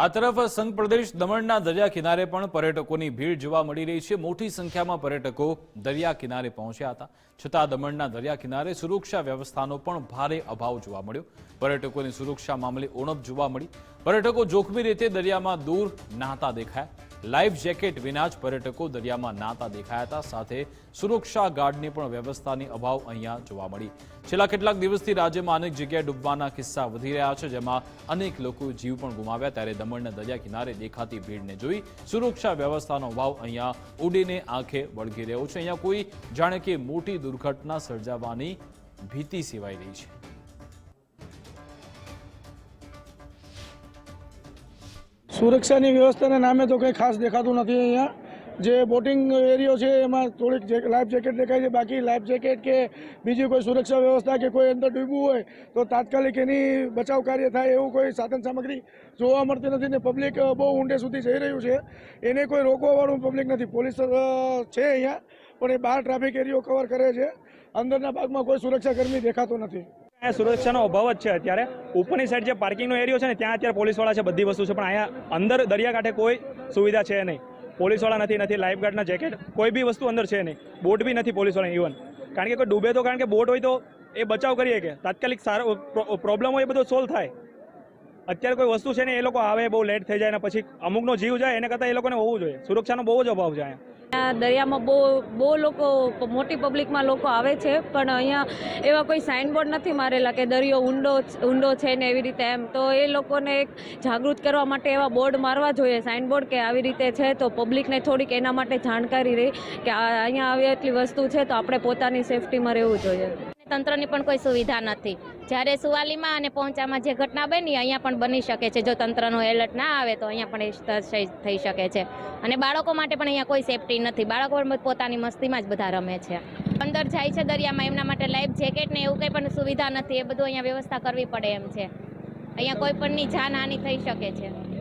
આ તરફ સંઘ પ્રદેશ દમણના દરિયા કિનારે પણ પર્યટકોની ભીડ જોવા મળી રહી છે. મોટી સંખ્યામાં પર્યટકો દરિયા કિનારે પહોંચ્યા હતા. છતાં દમણના દરિયા કિનારે સુરક્ષા વ્યવસ્થાનો પણ ભારે અભાવ જોવા મળ્યો. પર્યટકોની સુરક્ષા મામલે ઉણપ જોવા મળી. પર્યટકો જોખમી રીતે દરિયામાં દૂર નાહતા દેખાયા. લાઈફ જેકેટ વિના જ પર્યટકો દરિયામાં નાહતા દેખાયા હતા. સાથે સુરક્ષા ગાર્ડની પણ વ્યવસ્થાની અભાવ અહીંયા જોવા મળી. છેલ્લા કેટલાક દિવસથી રાજ્યમાં અનેક જગ્યાએ ડૂબવાના કિસ્સા વધી રહ્યા છે, જેમાં અનેક લોકો જીવ પણ ગુમાવ્યા. ત્યારે દમણના દરિયા કિનારે દેખાતી ભીડને જોઈ સુરક્ષા વ્યવસ્થાનો અભાવ અહીંયા ઉડીને આંખે વળગી રહ્યો છે. અહીંયા કોઈ જાણે કે મોટી દુર્ઘટના સર્જાવાની ભીતિ સેવાઈ રહી છે. સુરક્ષાની વ્યવસ્થાના નામે તો કંઈ ખાસ દેખાતું નથી અહીંયા. જે બોટિંગ એરિયો છે, એમાં થોડીક લાઈફ જેકેટ દેખાય છે, બાકી લાઈફ જેકેટ કે બીજી કોઈ સુરક્ષા વ્યવસ્થા કે કોઈ અંદર ડૂબવું હોય, તો તાત્કાલિક એની બચાવ કાર્ય થાય એવું કોઈ સાધન સામગ્રી જોવા મળતી નથી ને પબ્લિક બહુ ઊંડે સુધી જઈ રહ્યું છે. એને કોઈ રોકવાવાળું પબ્લિક નથી. પોલીસ છે અહીંયા, પણ એ બહાર ટ્રાફિક એરિયો કવર કરે છે. અંદરના ભાગમાં કોઈ સુરક્ષાકર્મી દેખાતો નથી. અહીંયા સુરક્ષાનો અભાવ જ છે અત્યારે. ઉપરની સાઈડ જે પાર્કિંગનો એરિયો છે ને, ત્યાં અત્યારે પોલીસવાળા છે બધી વસ્તુ છે, પણ અહીંયા અંદર દરિયાકાંઠે કોઈ સુવિધા છે નહીં. પોલીસવાળા નથી નથી. લાઈફગાર્ડના જેકેટ કોઈ બી વસ્તુ અંદર છે નહીં. બોટ બી નથી પોલીસવાળા ઇવન કારણ કે કોઈ ડૂબે તો, કારણ કે બોટ હોય તો એ બચાવ કરીએ કે? તાત્કાલિક સારો પ્રોબ્લેમ હોય એ બધો સોલ્વ થાય. અત્યારે કોઈ વસ્તુ છે ને એ લોકો આવે, બહુ લેટ થઈ જાય ને પછી અમુકનો જીવ જાય, એને કરતાં એ લોકોને હોવું જોઈએ. સુરક્ષાનો બહુ જ અભાવ છે અહીંયા. દરિયામાં બહુ બહુ લોકો, મોટી પબ્લિકમાં લોકો આવે છે, પણ અહીંયા એવા કોઈ સાઇનબોર્ડ નથી મારેલા કે દરિયો ઊંડો ઊંડો છે ને એવી રીતે એમ. તો એ લોકોને એક જાગૃત કરવા માટે એવા બોર્ડ મારવા જોઈએ સાઇનબોર્ડ કે આવી રીતે છે તો પબ્લિકને થોડીક એના માટે જાણકારી રહી કે અહીંયા આવી એટલી વસ્તુ છે તો આપણે પોતાની સેફટીમાં રહેવું જોઈએ. તંત્રની પણ કોઈ સુવિધા નથી. જ્યારે સુવાલીમાં અને પહોંચામાં જે ઘટના બની, અહીંયા પણ બની શકે છે. જો તંત્રનો એલર્ટ ના આવે, તો અહીંયા પણ થઈ શકે છે. અને બાળકો માટે પણ અહીંયા કોઈ સેફટી નથી. બાળકો પોતાની મસ્તીમાં જ બધા રમે છે. અંદર જાય છે દરિયામાં, એમના માટે લાઈફ જેકેટ ને એવું કંઈ પણ સુવિધા નથી. એ બધું અહીંયા વ્યવસ્થા કરવી પડે એમ છે. અહીંયા કોઈ પણની જાનહાનિ થઈ શકે છે.